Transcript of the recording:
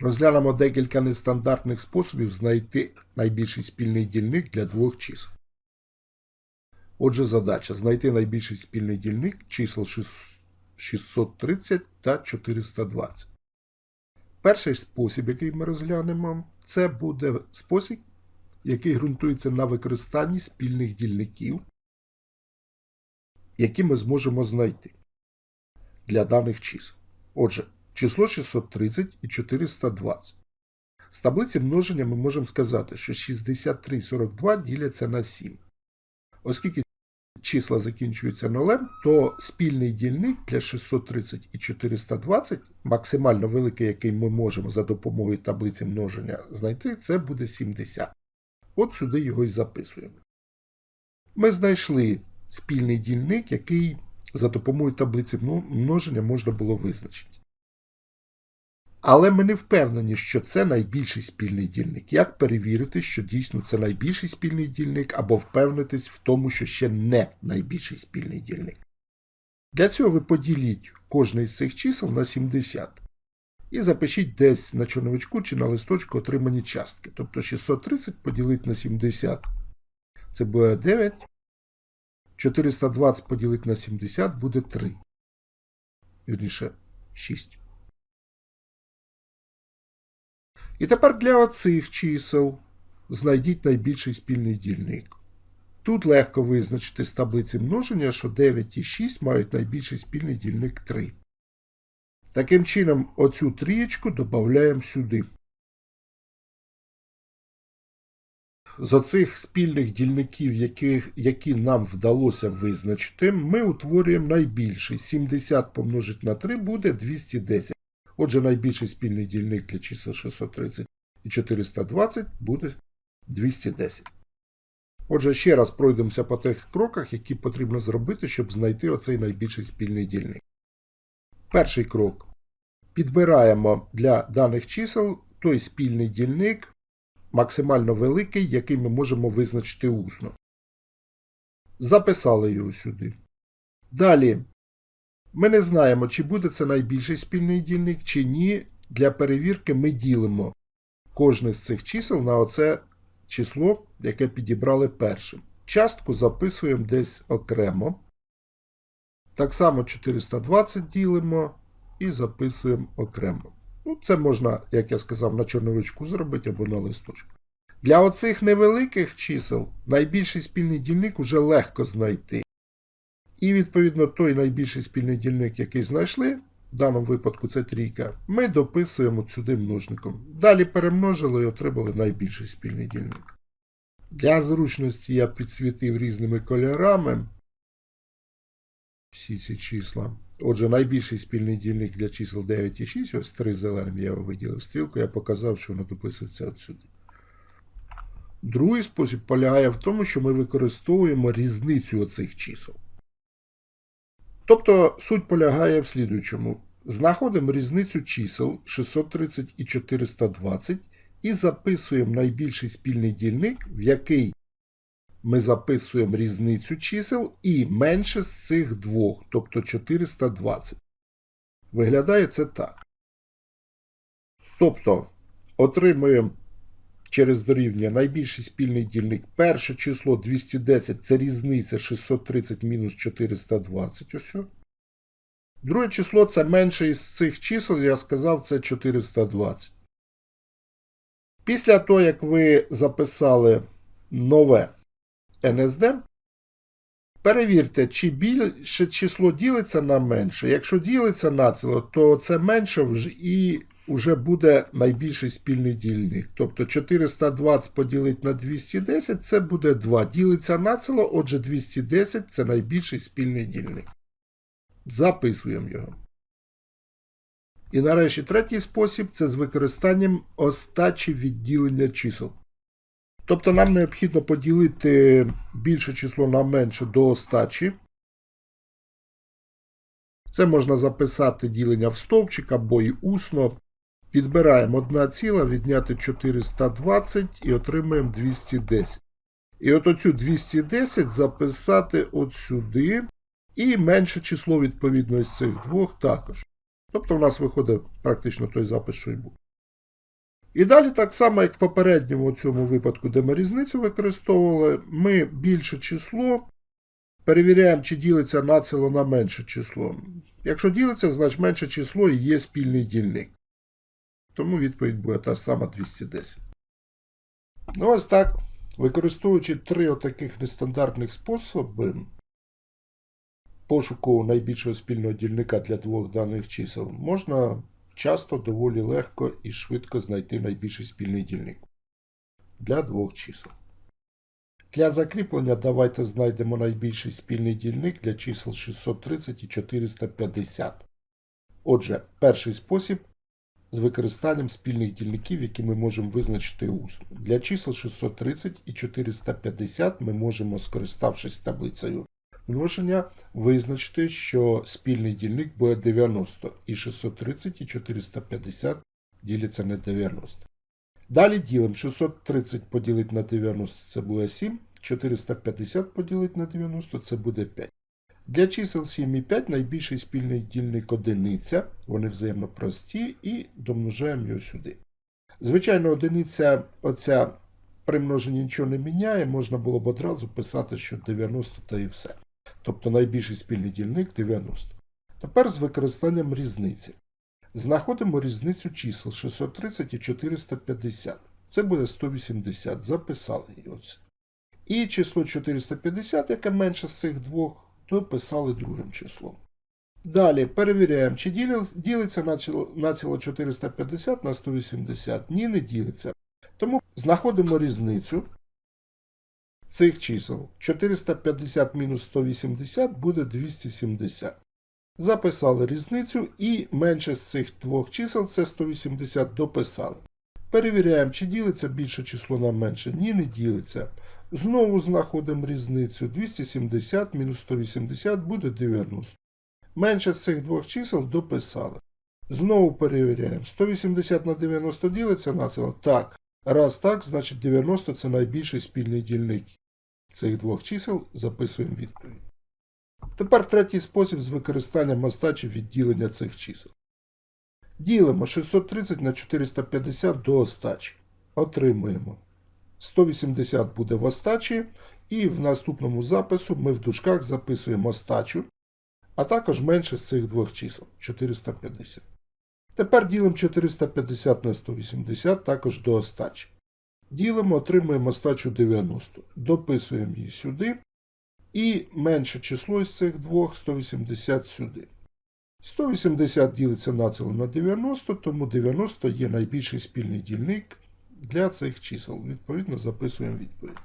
Розглянемо декілька нестандартних способів знайти найбільший спільний дільник для двох чисел. Отже, задача знайти найбільший спільний дільник чисел 630 та 420. Перший спосіб, який ми розглянемо, це буде спосіб, який ґрунтується на використанні спільних дільників, які ми зможемо знайти для даних чисел. Отже, число 630 і 420. З таблиці множення ми можемо сказати, що 63 і 42 діляться на 7. Оскільки числа закінчуються нулем, то спільний дільник для 630 і 420, максимально великий, який ми можемо за допомогою таблиці множення знайти, це буде 70. От сюди його і записуємо. Ми знайшли спільний дільник, який за допомогою таблиці множення можна було визначити. Але ми не впевнені, що це найбільший спільний дільник. Як перевірити, що дійсно це найбільший спільний дільник, або впевнитись в тому, що ще не найбільший спільний дільник? Для цього ви поділіть кожне з цих чисел на 70. І запишіть десь на чорновичку чи на листочку отримані частки. Тобто 630 поділити на 70. Це буде 9. 420 поділити на 70 буде 3. Вірніше 6. І тепер для оцих чисел знайдіть найбільший спільний дільник. Тут легко визначити з таблиці множення, що 9 і 6 мають найбільший спільний дільник 3. Таким чином, оцю трієчку додаємо сюди. З оцих спільних дільників, яких, які нам вдалося визначити, ми утворюємо найбільший. 70 помножити на 3 буде 210. Отже, найбільший спільний дільник для чисел 630 і 420 буде 210. Отже, ще раз пройдемося по тих кроках, які потрібно зробити, щоб знайти оцей найбільший спільний дільник. Перший крок. Підбираємо для даних чисел той спільний дільник, максимально великий, який ми можемо визначити усно. Записали його сюди. Далі ми не знаємо, чи буде це найбільший спільний дільник, чи ні. Для перевірки ми ділимо кожне з цих чисел на оце число, яке підібрали першим. Частку записуємо десь окремо. Так само 420 ділимо і записуємо окремо. Ну, Це можна, як я сказав, на чорновичку зробити або на листочку. Для оцих невеликих чисел найбільший спільний дільник вже легко знайти. І, відповідно, той найбільший спільний дільник, який знайшли, в даному випадку це трійка, ми дописуємо сюди множником. Далі перемножили і отримали найбільший спільний дільник. Для зручності я підсвітив різними кольорами всі ці числа. Отже, найбільший спільний дільник для чисел 9 і 6, ось три зеленим я виділив стрілку, я показав, що воно дописується отсюди. Другий спосіб полягає в тому, що ми використовуємо різницю оцих чисел. Тобто суть полягає в слідуючому. Знаходимо різницю чисел 630 і 420 і записуємо найбільший спільний дільник, в який ми записуємо різницю чисел і менше з цих двох, тобто 420. Виглядає це так. Тобто отримуємо через дорівняння найбільший спільний дільник. Перше число 210 це різниця 630 мінус 420. Ось. Друге число це менше із цих чисел, я сказав, це 420. Після того, як ви записали нове НСД, перевірте, чи більше число ділиться на менше. Якщо ділиться націло, то це менше вже і вже буде найбільший спільний дільник. Тобто 420 поділити на 210 це буде 2. Ділиться націло, отже, 210 це найбільший спільний дільник. Записуємо його. І нарешті третій спосіб це з використанням остачі відділення чисел. Тобто нам необхідно поділити більше число на менше до остачі. Це можна записати ділення в стовпчик або і усно. Підбираємо 1 ціла, відняти 420 і отримаємо 210. І от оцю 210 записати от сюди. І менше число відповідно з цих двох також. Тобто у нас виходить практично той запис, що й був. І далі, так само, як в попередньому цьому випадку, де ми різницю використовували, ми більше число перевіряємо, чи ділиться націло на менше число. Якщо ділиться, значить менше число і є спільний дільник. Тому відповідь буде та сама 210. Ну, ось так. Використовуючи три отаких нестандартних способи пошуку найбільшого спільного дільника для двох даних чисел, можна часто доволі легко і швидко знайти найбільший спільний дільник для двох чисел. Для закріплення давайте знайдемо найбільший спільний дільник для чисел 630 і 450. Отже, перший спосіб з використанням спільних дільників, які ми можемо визначити усно. Для чисел 630 і 450 ми можемо, скориставшись таблицею множення, визначити, що спільний дільник буде 90, і 630 і 450 діляться на 90. Далі ділимо 630 поділити на 90 це буде 7, 450 поділити на 90 це буде 5. Для чисел 7 і 5 найбільший спільний дільник одиниця, вони взаємно прості, і домножаємо його сюди. Звичайно, одиниця оця при множенні нічого не міняє, можна було б одразу писати, що 90 та і все. Тобто найбільший спільний дільник 90. Тепер з використанням різниці. Знаходимо різницю чисел 630 і 450. Це буде 180. Записали її оце. І число 450, яке менше з цих двох, дописали другим числом. Далі перевіряємо, чи ділиться націло- націло 450 на 180. Ні, не ділиться. Тому знаходимо різницю цих чисел. 450 мінус 180 буде 270. Записали різницю і менше з цих двох чисел, це 180, дописали. Перевіряємо, чи ділиться більше число на менше. Ні, не ділиться. Знову знаходимо різницю. 270 мінус 180 буде 90. Менше з цих двох чисел дописали. Знову перевіряємо. 180 на 90 ділиться на ціло? Так. Раз так, значить 90 це найбільший спільний дільник цих двох чисел. Записуємо відповідь. Тепер третій спосіб з використанням остачі відділення цих чисел. Ділимо 630 на 450 до остачі. Отримуємо. 180 буде в остачі, і в наступному запису ми в дужках записуємо остачу, а також менше з цих двох чисел 450. Тепер ділимо 450 на 180 також до остачі. Ділимо, отримуємо остачу 90. Дописуємо її сюди. І менше число з цих двох 180 сюди. 180 ділиться націло на 90, тому 90 є найбільший спільний дільник для цих чисел. Відповідно, записуємо відповідь.